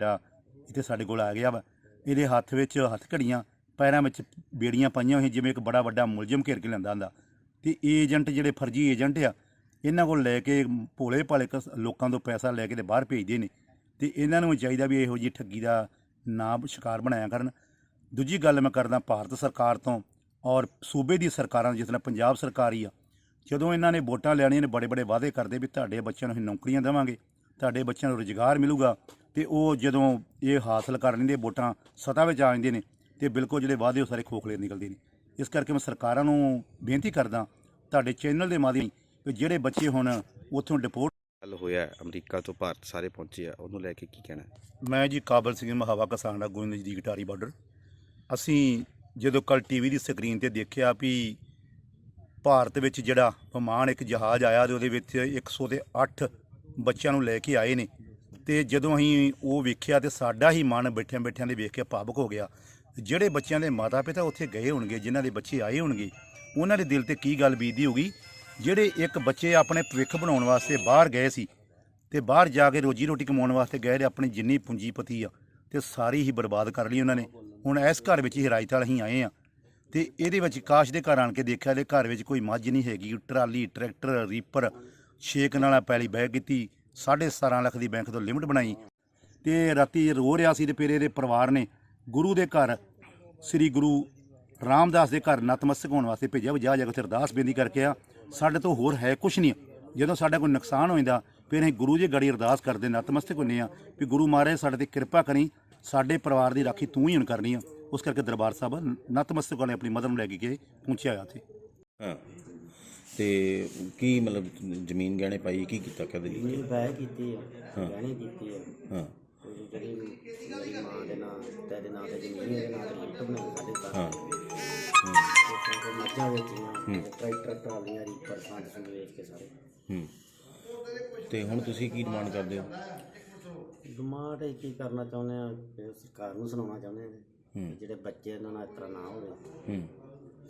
ਬੇਟਾ ਇੱਥੇ ਸਾਡੇ ਕੋਲ ਆ ਗਿਆ ਵਾ। ਇਹਦੇ ਹੱਥ ਵਿੱਚ ਹੱਥ ਘੜੀਆਂ, ਪੈਰਾਂ ਵਿੱਚ ਬੇੜੀਆਂ ਪਾਈਆਂ ਹੋਈਆਂ, ਜਿਵੇਂ ਇੱਕ ਬੜਾ ਵੱਡਾ ਮੁਲਜ਼ਮ ਘੇਰ ਕੇ ਲੈਂਦਾ ਹੁੰਦਾ। ਤੇ ਏਜੰਟ ਜਿਹੜੇ ਫਰਜ਼ੀ ਏਜੰਟ ਆ, ਇਹਨਾਂ ਕੋਲ ਲੈ ਕੇ ਭੋਲੇ ਭਾਲੇ ਕਸ- ਲੋਕਾਂ ਤੋਂ ਪੈਸਾ ਲੈ ਕੇ ਤੇ ਬਾਹਰ ਭੇਜਦੇ ਨੇ। ਤੇ ਇਹਨਾਂ ਨੂੰ ਵੀ ਚਾਹੀਦਾ ਵੀ ਇਹੋ ਜਿਹੀ ਠੱਗੀ ਦਾ ਨਾ ਸ਼ਿਕਾਰ ਬਣਾਇਆ ਕਰਨ। ਦੂਜੀ ਗੱਲ ਮੈਂ ਕਰਦਾ ਭਾਰਤ ਸਰਕਾਰ ਤੋਂ ਔਰ ਸੂਬੇ ਦੀ ਸਰਕਾਰਾਂ, ਜਿਸ ਤਰ੍ਹਾਂ ਪੰਜਾਬ ਸਰਕਾਰ ਹੀ ਆ, ਜਦੋਂ ਇਹਨਾਂ ਨੇ ਵੋਟਾਂ ਲੈਣੀਆਂ ਨੇ ਬੜੇ ਬੜੇ ਵਾਅਦੇ ਕਰਦੇ ਵੀ ਤੁਹਾਡੇ ਬੱਚਿਆਂ ਨੂੰ ਅਸੀਂ ਨੌਕਰੀਆਂ ਦੇਵਾਂਗੇ, ਤੁਹਾਡੇ ਬੱਚਿਆਂ ਨੂੰ ਰੁਜ਼ਗਾਰ ਮਿਲੂਗਾ ਤੇ ਉਹ ਜਦੋਂ ਇਹ ਹਾਸਲ ਕਰ ਲੈਂਦੇ ਵੋਟਾਂ ਸਤਾ ਵਿੱਚ ਆ ਜਾਂਦੇ ਨੇ ਤੇ ਬਿਲਕੁਲ ਜਿਹੜੇ ਵਾਅਦੇ ਉਹ ਸਾਰੇ ਖੋਖਲੇ ਨਿਕਲਦੇ ਨੇ ਇਸ ਕਰਕੇ ਮੈਂ ਸਰਕਾਰਾਂ ਨੂੰ ਬੇਨਤੀ ਕਰਦਾ ਤੁਹਾਡੇ ਚੈਨਲ ਦੇ ਮਾਧਿਅਮ ਵੀ ਜਿਹੜੇ ਬੱਚੇ ਹੁਣ ਉੱਥੋਂ ਡਿਪੋਰਟ ਕੱਲ ਹੋਇਆ ਅਮਰੀਕਾ ਤੋਂ ਭਾਰਤ ਸਾਰੇ ਪਹੁੰਚੇ ਆ ਉਹਨੂੰ ਲੈ ਕੇ ਕੀ ਕਹਿਣਾ ਹੈ? ਮੈਂ ਜੀ ਕਾਬਲ ਸਿੰਘ ਮਹਾਵਾ ਕਿਸਾਨ ਦਾ ਗੋਇੰਦ ਜੀ ਦੀ ਗਟਾਰੀ ਬਾਰਡਰ ਅਸੀਂ ਜਦੋਂ ਕੱਲ ਟੀਵੀ ਦੀ ਸਕਰੀਨ ਤੇ ਦੇਖਿਆ ਵੀ ਭਾਰਤ ਵਿੱਚ ਜਿਹੜਾ ਵਿਮਾਨ ਇੱਕ ਜਹਾਜ਼ ਆਇਆ ਤੇ ਉਹਦੇ ਵਿੱਚ 108 ਬੱਚਿਆਂ ਨੂੰ ਲੈ ਕੇ ਆਏ ਨੇ ਤੇ ਜਦੋਂ ਅਸੀਂ ਉਹ ਵੇਖਿਆ ਤੇ ਸਾਡਾ ਹੀ ਮਨ ਬੈਠਿਆਂ ਬੈਠਿਆਂ ਦੇ ਵੇਖ ਕੇ ਭਾਵੁਕ ਹੋ ਗਿਆ। ਜਿਹੜੇ ਬੱਚਿਆਂ ਦੇ ਮਾਤਾ ਪਿਤਾ ਉੱਥੇ ਗਏ ਹੋਣਗੇ, ਜਿਨ੍ਹਾਂ ਦੇ ਬੱਚੇ ਆਏ ਹੋਣਗੇ, ਉਹਨਾਂ ਦੇ ਦਿਲ ਤੇ ਕੀ ਗੱਲ ਬੀਤਦੀ ਹੋਗੀ ਜਿਹੜੇ ਇੱਕ ਬੱਚੇ ਆਪਣੇ ਭਵਿੱਖ ਬਣਾਉਣ ਵਾਸਤੇ ਬਾਹਰ ਗਏ ਸੀ ਤੇ ਬਾਹਰ ਜਾ ਕੇ ਰੋਜੀ ਰੋਟੀ ਕਮਾਉਣ ਵਾਸਤੇ ਗਏ ਤੇ ਆਪਣੀ ਜਿੰਨੀ ਪੂੰਜੀਪਤੀ ਆ ਤੇ ਸਾਰੀ ਹੀ ਬਰਬਾਦ ਕਰ ਲਈ ਉਹਨਾਂ ਨੇ। ਹੁਣ ਇਸ ਘਰ ਵਿੱਚ ਹੀ ਰਾਜਤਾਲ ਅਸੀਂ ਆਏ ਆ ਤੇ ਇਹਦੇ ਵਿੱਚ ਕਾਸ਼ ਦੇ ਘਰ ਆਣ ਕੇ ਦੇਖਿਆ ਤੇ ਘਰ ਵਿੱਚ ਕੋਈ ਮੱਝ ਨਹੀਂ ਹੈਗੀ। ਟਰਾਲੀ, ਟਰੈਕਟਰ, ਰੀਪਰ, ਛੇਕ ਨਾਲਾ ਪੈਲੀ ਬਹਿ ਕੀਤੀ। 17.5 ਲੱਖ ਦੀ ਬੈਂਕ ਤੋਂ ਲਿਮਟ ਬਣਾਈ ਤੇ ਰਾਤੀ ਰੋ ਰਿਹਾ ਸੀ ਤੇ ਫਿਰ ਇਹਦੇ ਪਰਿਵਾਰ ਨੇ ਗੁਰੂ ਦੇ ਘਰ, ਸ੍ਰੀ ਗੁਰੂ ਰਾਮਦਾਸ ਦੇ ਘਰ ਨਤਮਸਤਕ ਹੋਣ ਵਾਸਤੇ ਭੇਜਿਆ। ਵੀ ਜਾ ਜਾ ਕੇ ਉੱਥੇ ਅਰਦਾਸ ਬੇਨਤੀ ਕਰਕੇ ਆ, ਸਾਡੇ ਤੋਂ ਹੋਰ ਹੈ ਕੁਛ ਨਹੀਂ। ਜਦੋਂ ਸਾਡਾ ਕੋਈ ਨੁਕਸਾਨ ਹੋ ਜਾਂਦਾ, ਫਿਰ ਅਸੀਂ ਗੁਰੂ ਜੀ ਗੜੀ ਅਰਦਾਸ ਕਰਦੇ, ਨਤਮਸਤਕ ਹੁੰਨੇ ਆ ਵੀ ਗੁਰੂ ਮਹਾਰਾਜ ਸਾਡੇ ਤੇ ਕਿਰਪਾ ਕਰੀ, ਸਾਡੇ ਪਰਿਵਾਰ ਦੀ ਰਾਖੀ ਤੂੰ ਹੀ ਹੁਣ ਕਰਨੀ ਆ। ਉਸ ਕਰਕੇ ਦਰਬਾਰ ਸਾਹਿਬ ਨਤਮਸਤਕ ਵਾਲੇ ਆਪਣੀ ਮਦਦ ਨੂੰ ਲੈ ਕੇ ਪਹੁੰਚਿਆ ਹੋਇਆ ਉੱਥੇ ਹਾਂ। ਤੇ ਕੀ ਮਤਲਬ ਜ਼ਮੀਨ ਗਹਿਣੇ ਪਾਈ ਕੀ ਕੀਤਾ ਕਦੇ? ਲਈ ਜ਼ਮੀਨ ਬੈ ਕੀਤੀ ਆ ਗਹਿਣੇ ਕੀਤੀ ਆ। ਹਾਂ। ਕੋਈ ਜਿਹੜੀ ਮੇਰੀ ਮਾਂ ਦੇ ਨਾਂ ਤੇਰੇ ਨਾਂ ਤੇ ਜ਼ਮੀਨ ਇਹਦੇ ਨਾਂ ਤੇ ਲਿਫਟ ਬਣਾਈ ਸਾਡੇ ਘਰ ਹਾਂ। ਤੇ ਕੋਈ ਮੱਝਾਂ ਵੇਚੀਆਂ ਟਰੈਕਟਰ ਟਰਾਲੀਆਂ ਰੀਪਰ ਸੰਦ ਸੰਦ ਵੇਚ ਕੇ ਸਾਰੇ। ਹੂੰ। ਤੇ ਹੁਣ ਤੁਸੀਂ ਕੀ ਡਿਮਾਂਡ ਕਰਦੇ ਹੋ? ਡਿਮਾਂਡ ਇਹ ਕੀ ਕਰਨਾ ਚਾਹੁੰਦੇ ਆ ਸਰਕਾਰ ਨੂੰ ਸੁਣਾਉਣਾ ਚਾਹੁੰਦੇ ਆ। ਜਿਹੜੇ ਬੱਚੇ ਇਹਨਾਂ ਨਾਲ ਇਸ ਤਰ੍ਹਾਂ ਨਾ ਹੋਵੇ। ਹੂੰ।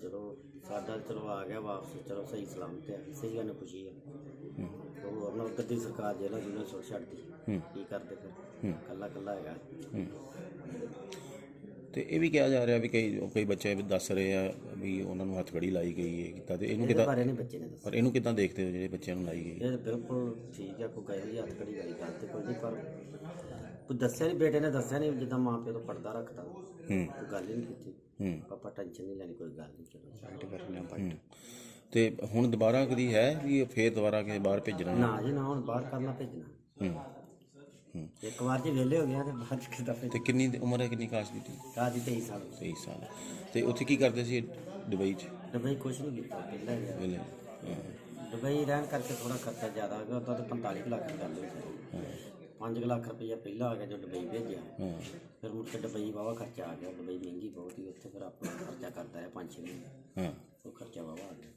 ਚਲੋ ਸਾਡਾ ਚਲੋ ਆ ਗਿਆ ਵਾਪਸ ਚਲੋ ਸਹੀ ਸਲਾਮਤ ਹੈ ਸਹੀ ਗੱਲ ਖੁਸ਼ੀ ਹੈ ਉਹ ਉਹਨਾਂ ਗੱਦੀ ਸਰਕਾਰ ਜਿਹੜਾ ਜਿਹਨੇ ਛੋੜ ਛੱਡਦੀ। ਕੀ ਕਰਦੇ। ਫਿਰ ਕੱਲਾ ਕੱਲਾ ਹੈਗਾ। ਤੇ ਇਹ ਵੀ ਕਿਹਾ ਜਾ ਰਿਹਾ ਵੀ ਕਈ ਕਈ ਬੱਚੇ ਵੀ ਦੱਸ ਰਹੇ ਆ ਵੀ ਉਹਨਾਂ ਨੂੰ ਹੱਥਕੜੀ ਲਾਈ ਗਈ ਹੈ ਕੀਤਾ ਤੇ ਇਹਨੂੰ ਇਹਦੇ ਕਿਦਾਂ ਬਾਰੇ ਨਹੀਂ ਬੱਚੇ ਨੇ ਦੱਸਿਆ। ਪਰ ਇਹਨੂੰ ਕਿਦਾਂ ਦੇਖਦੇ ਹੋ ਜਿਹੜੇ ਬੱਚਿਆਂ ਨੂੰ ਲਾਈ ਗਈ? ਇਹ ਬਿਲਕੁਲ ਠੀਕ ਹੈ ਕੋਈ ਦੀ ਹੱਥ ਕੜੀ ਵਾਲੀ ਗੱਲ ਤੇ ਕੋਈ ਨਹੀਂ ਪਰ ਕੋਈ ਦੱਸਿਆ ਨਹੀਂ ਬੇਟੇ ਨੇ ਦੱਸਿਆ ਨਹੀਂ ਜਿੱਦਾਂ ਮਾਂ ਪਿਓ ਤੋਂ ਪਰਦਾ ਰੱਖਦਾ। ਹੂੰ। ਕੋਈ ਗੱਲ ਹੀ ਨਹੀਂ ਕੀਤੀ। ਹੂੰ। ਪਾਪਾ ਟੈਨਸ਼ਨ ਨਹੀਂ ਲੈਣੀ ਕੋਈ ਗੱਲ ਨਹੀਂ ਚਲੋ। ਸਾਈਡ ਕਰ ਲਿਆ ਹੂੰ। ਤੇ ਹੁਣ ਦੁਬਾਰਾ ਕਦੀ ਹੈ ਵੀ ਫੇਰ ਦੁਬਾਰਾ ਕਿਸੇ ਬਾਹਰ ਭੇਜਣਾ? ਨਾ ਜੀ ਨਾ ਹੁਣ ਬਾਹਰ ਕਰਨਾ ਭੇਜਣਾ। ਹੂੰ। ਇੱਕ ਵਾਰ ਜੇ ਵਿਹਲੇ ਹੋ ਗਿਆ ਤੇ ਬਾਅਦ ਚ ਕਿਦਾਂ ਭੇਜ ਤੇ ਕਿੰਨੀ ਦੀ ਉਮਰ ਹੈ ਕਿੰਨੀ ਕਾਸ਼ ਦੀ ਕਾਜੀ 23 ਸਾਲ। 23 ਸਾਲ। ਤੇ ਉੱਥੇ ਕੀ ਕਰਦੇ ਸੀ ਦੁਬਈ 'ਚ? ਦੁਬਈ ਕੁਛ ਨਹੀਂ ਕੀਤਾ ਪਹਿਲਾਂ ਗਿਆ ਵੇਲੇ ਹਾਂ। ਦੁਬਈ ਰਹਿਣ ਕਰਕੇ ਥੋੜਾ ਖਰਚਾ ਜ਼ਿਆਦਾ ਆ ਗਿਆ ਉਦੋਂ ਤਾਂ 45 ਕੁ ਲੱਖ ਦੀ ਗੱਲ ਹੋਈ ਸੀ। 5 ਲੱਖ ਰੁਪਈਆ ਪਹਿਲਾਂ ਆ ਗਿਆ ਜੋ ਦੁਬਈ ਭੇਜਿਆ। ਹਾਂ। ਫਿਰ ਮੁੜ ਕੇ ਦੁਬਈ ਵਾਵਾ ਖਰਚਾ ਆ ਗਿਆ ਦੁਬਈ ਮਹਿੰਗੀ ਬਹੁਤ ਹੀ ਉੱਥੇ ਫਿਰ ਆਪਣਾ ਖਰਚਾ ਕਰਦਾ ਹੈ 5-6 ਮਹੀਨੇ। ਹਾਂ। ਉਹ ਖਰਚਾ ਵਾਵਾ ਆ ਗਿਆ।